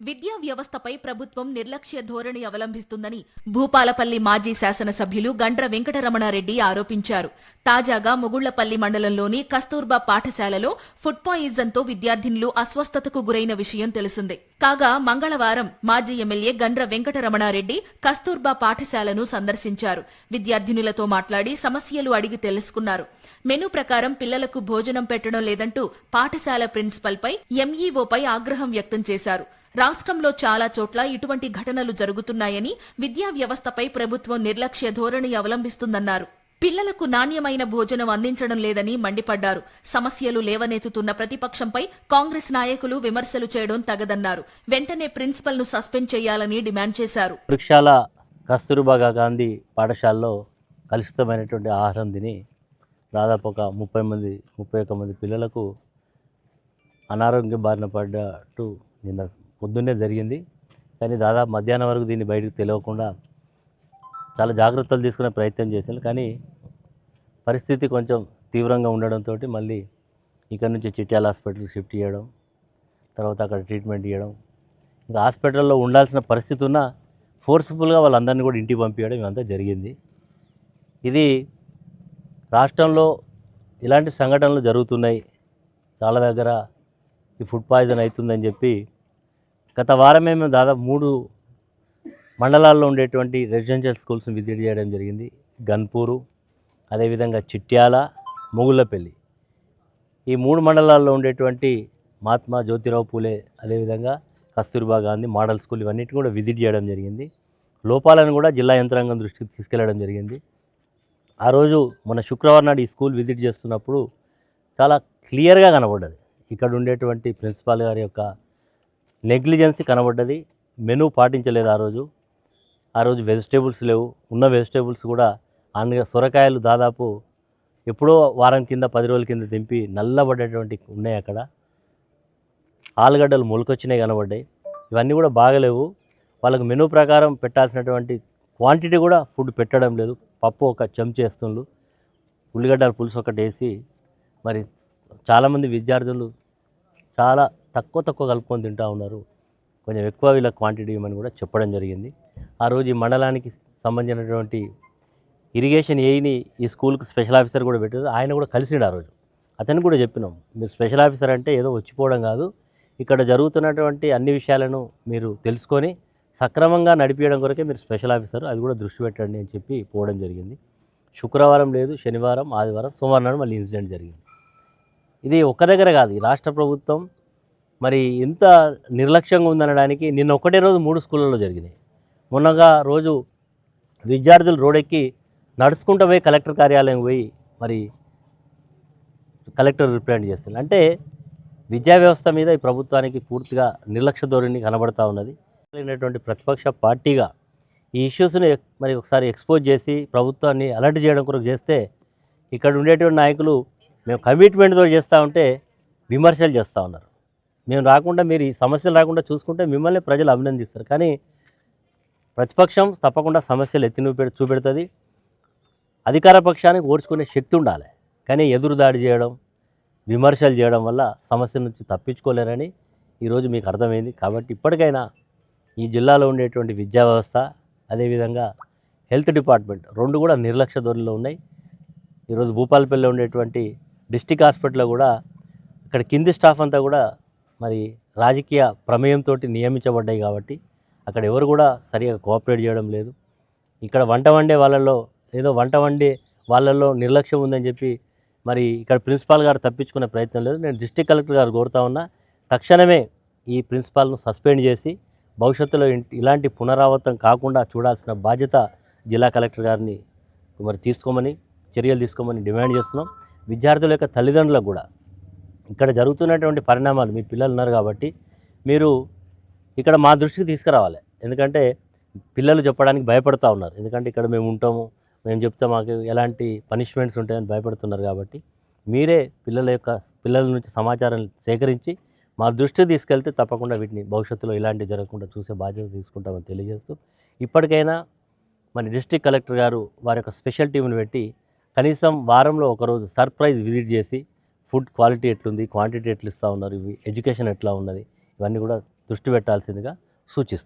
విద్యా వ్యవస్థపై ప్రభుత్వం నిర్లక్ష్య ధోరణి అవలంబిస్తుందని భూపాలపల్లి మాజీ శాసనసభ్యులు గండ్ర వెంకటరమణారెడ్డి ఆరోపించారు. తాజాగా ముగుళ్ళపల్లి మండలంలోని కస్తూర్బా పాఠశాలలో ఫుడ్ పాయిజన్తో విద్యార్థినులు అస్వస్థతకు గురైన విషయం తెలిసిందే. కాగా మంగళవారం మాజీ ఎమ్మెల్యే గండ్ర వెంకటరమణారెడ్డి కస్తూర్బా పాఠశాలను సందర్శించారు. విద్యార్థినులతో మాట్లాడి సమస్యలు అడిగి తెలుసుకున్నారు. మెను ప్రకారం పిల్లలకు భోజనం పెట్టడం లేదంటూ పాఠశాల ప్రిన్సిపల్పై ఎంఈఓపై ఆగ్రహం వ్యక్తం చేశారు. రాష్ట్రంలో చాలా చోట్ల ఇటువంటి ఘటనలు జరుగుతున్నాయని విద్యా వ్యవస్థపై ప్రభుత్వం నిర్లక్ష్య ధోరణి అవలంబిస్తుందన్నారు. పిల్లలకు నాణ్యమైన భోజనం అందించడం లేదని మండిపడ్డారు. సమస్యలు లేవనెత్తుతున్న ప్రతిపక్షంపై కాంగ్రెస్ నాయకులు విమర్శలు చేయడం తగదన్నారు. వెంటనే ప్రిన్సిపల్ను సస్పెండ్ చేయాలని డిమాండ్ చేశారు. వృక్షాల కస్తూర్బా గాంధీ పాఠశాలలో కలుషితమైనటువంటి ఆహారం తిని దాదాపు ఒక ముప్పై మంది ముప్పై ఒక్క మంది పిల్లలకు అనారోగ్య బారిన పడ్డట్టు నిన్న పొద్దున్నే జరిగింది. కానీ దాదాపు మధ్యాహ్నం వరకు దీన్ని బయటకు తెలియకుండా చాలా జాగ్రత్తలు తీసుకునే ప్రయత్నం చేశాను కానీ పరిస్థితి కొంచెం తీవ్రంగా ఉండడంతో మళ్ళీ ఇక్కడ నుంచి చిట్యాల హాస్పిటల్కి షిఫ్ట్ చేయడం తర్వాత అక్కడ ట్రీట్మెంట్ ఇవ్వడం. ఇంకా హాస్పిటల్లో ఉండాల్సిన పరిస్థితి ఉన్నా ఫోర్స్ఫుల్గా వాళ్ళందరినీ కూడా ఇంటికి పంపించడం ఇవంతా జరిగింది. ఇది రాష్ట్రంలో ఇలాంటి సంఘటనలు జరుగుతున్నాయి. చాలా దగ్గర ఈ ఫుడ్ పాయిజన్ అవుతుందని చెప్పి గత వారమే మేము దాదాపు మూడు మండలాల్లో ఉండేటువంటి రెసిడెన్షియల్ స్కూల్స్ని విజిట్ చేయడం జరిగింది. గన్పూరు అదేవిధంగా చిట్యాల మొగుళ్ళపల్లి. ఈ మూడు మండలాల్లో ఉండేటువంటి మహాత్మా జ్యోతిరావు పూలే అదేవిధంగా కస్తూర్బా గాంధీ మోడల్ స్కూల్ ఇవన్నిటి కూడా విజిట్ చేయడం జరిగింది. లోపాలను కూడా జిల్లా యంత్రాంగం దృష్టికి తీసుకెళ్ళడం జరిగింది. ఆ రోజు మన శుక్రవారం నాడు ఈ స్కూల్ విజిట్ చేస్తున్నప్పుడు చాలా క్లియర్గా కనబడ్డది. ఇక్కడ ఉండేటువంటి ప్రిన్సిపాల్ గారి యొక్క నెగ్లిజెన్సీ కనబడ్డది. మెనూ పాటించలేదు ఆ రోజు. ఆ రోజు వెజిటేబుల్స్ లేవు. ఉన్న వెజిటేబుల్స్ కూడా అన్న సొరకాయలు దాదాపు ఎప్పుడో వారం కింద పది రోజుల కింద తెంపి నల్లబడ్డటువంటి ఉన్నాయి అక్కడ. ఆలుగడ్డలు మొలకొచ్చినాయి కనబడ్డాయి. ఇవన్నీ కూడా బాగలేవు. వాళ్ళకు మెనూ ప్రకారం పెట్టాల్సినటువంటి క్వాంటిటీ కూడా ఫుడ్ పెట్టడం లేదు. పప్పు ఒక చెంచా వేస్తుండ్రు ఉల్లిగడ్డల పులుసు ఒకటి వేసి మరి చాలామంది విద్యార్థులు చాలా తక్కువ తక్కువ కలుపుకొని తింటూ ఉన్నారు. కొంచెం ఎక్కువ వీళ్ళ క్వాంటిటీ ఇవ్వమని కూడా చెప్పడం జరిగింది. ఆ రోజు ఈ మండలానికి సంబంధించినటువంటి ఇరిగేషన్ ఏఈని ఈ స్కూల్కి స్పెషల్ ఆఫీసర్ కూడా పెట్టారు. ఆయన కూడా కలిసిండు ఆ రోజు. అతను కూడా చెప్పినాం మీరు స్పెషల్ ఆఫీసర్ అంటే ఏదో వచ్చిపోవడం కాదు. ఇక్కడ జరుగుతున్నటువంటి అన్ని విషయాలను మీరు తెలుసుకొని సక్రమంగా నడిపించడం కొరకే మీరు స్పెషల్ ఆఫీసర్ అది కూడా దృష్టి పెట్టండి అని చెప్పి పోవడం జరిగింది. శుక్రవారం లేదు శనివారం ఆదివారం సోమవారం నాడు మళ్ళీ ఇన్సిడెంట్ జరిగింది. ఇది ఒక్క దగ్గర కాదు ఈ రాష్ట్ర ప్రభుత్వం మరి ఇంత నిర్లక్ష్యంగా ఉందనడానికి నిన్న ఒకటే రోజు మూడు స్కూళ్ళలో జరిగినాయి. మొన్నగా రోజు విద్యార్థులు రోడెక్కి నడుచుకుంటూ పోయి కలెక్టర్ కార్యాలయం పోయి మరి కలెక్టర్ రిప్రజెంట్ చేస్తున్నారు. అంటే విద్యా వ్యవస్థ మీద ఈ ప్రభుత్వానికి పూర్తిగా నిర్లక్ష్య ధోరణి కనబడతా ఉన్నది. అయినటువంటి ప్రతిపక్ష పార్టీగా ఈ ఇష్యూస్ని మరి ఒకసారి ఎక్స్పోజ్ చేసి ప్రభుత్వాన్ని అలర్ట్ చేయడం కొరకు చేస్తే ఇక్కడ ఉండేటువంటి నాయకులు మేము కమిట్మెంట్తో చేస్తూ ఉంటే విమర్శలు చేస్తూ ఉన్నారు. మేము రాకుండా మీరు ఈ సమస్యలు రాకుండా చూసుకుంటే మిమ్మల్ని ప్రజలు అభినందిస్తారు. కానీ ప్రతిపక్షం తప్పకుండా సమస్యలు ఎత్తి చూపె చూపెడుతుంది. అధికార పక్షానికి ఓడ్చుకునే శక్తి ఉండాలి. కానీ ఎదురు దాడి చేయడం విమర్శలు చేయడం వల్ల సమస్య నుంచి తప్పించుకోలేరని ఈరోజు మీకు అర్థమైంది. కాబట్టి ఇప్పటికైనా ఈ జిల్లాలో ఉండేటువంటి విద్యా వ్యవస్థ అదేవిధంగా హెల్త్ డిపార్ట్మెంట్ రెండు కూడా నిర్లక్ష్య ధోరణిలో ఉన్నాయి. ఈరోజు భూపాలపల్లిలో ఉండేటువంటి డిస్టిక్ హాస్పిటల్లో కూడా అక్కడ కింది స్టాఫ్ అంతా కూడా మరి రాజకీయ ప్రమేయంతో నియమించబడ్డాయి కాబట్టి అక్కడ ఎవరు కూడా సరిగా కోఆపరేట్ చేయడం లేదు. ఇక్కడ వంట వండే వాళ్ళల్లో ఏదో వంట వండే వాళ్ళల్లో నిర్లక్ష్యం ఉందని చెప్పి మరి ఇక్కడ ప్రిన్సిపాల్ గారు తప్పించుకునే ప్రయత్నం లేదు. నేను డిస్టిక్ కలెక్టర్ గారు కోరుతా ఉన్నా తక్షణమే ఈ ప్రిన్సిపాల్ను సస్పెండ్ చేసి భవిష్యత్తులో ఇలాంటి పునరావృతం కాకుండా చూడాల్సిన బాధ్యత జిల్లా కలెక్టర్ గారిని మరి తీసుకోమని చర్యలు తీసుకోమని డిమాండ్ చేస్తున్నాం. విద్యార్థుల యొక్క తల్లిదండ్రులకు కూడా ఇక్కడ జరుగుతున్నటువంటి పరిణామాలు మీ పిల్లలు ఉన్నారు కాబట్టి మీరు ఇక్కడ మా దృష్టికి తీసుకురావాలి. ఎందుకంటే పిల్లలు చెప్పడానికి భయపడతా ఉన్నారు. ఎందుకంటే ఇక్కడ మేము ఉంటాము మేము చెప్తే మాకు ఎలాంటి పనిష్మెంట్స్ ఉంటాయని భయపడుతున్నారు కాబట్టి మీరే పిల్లల యొక్క పిల్లల నుంచి సమాచారం సేకరించి మా దృష్టికి తీసుకెళ్తే తప్పకుండా వీటిని భవిష్యత్తులో ఇలాంటివి జరగకుండా చూసే బాధ్యత తీసుకుంటామని తెలియజేస్తూ ఇప్పటికైనా మన డిస్ట్రిక్ట్ కలెక్టర్ గారు వారి యొక్క స్పెషల్ టీంను పెట్టి కనీసం వారంలో ఒకరోజు సర్ప్రైజ్ విజిట్ చేసి ఫుడ్ క్వాలిటీ ఎట్లుంది క్వాంటిటీ ఎట్లా ఇస్తూ ఉన్నారు ఇవి ఎడ్యుకేషన్ ఎట్లా ఉన్నది ఇవన్నీ కూడా దృష్టి పెట్టాల్సిందిగా సూచిస్తుంది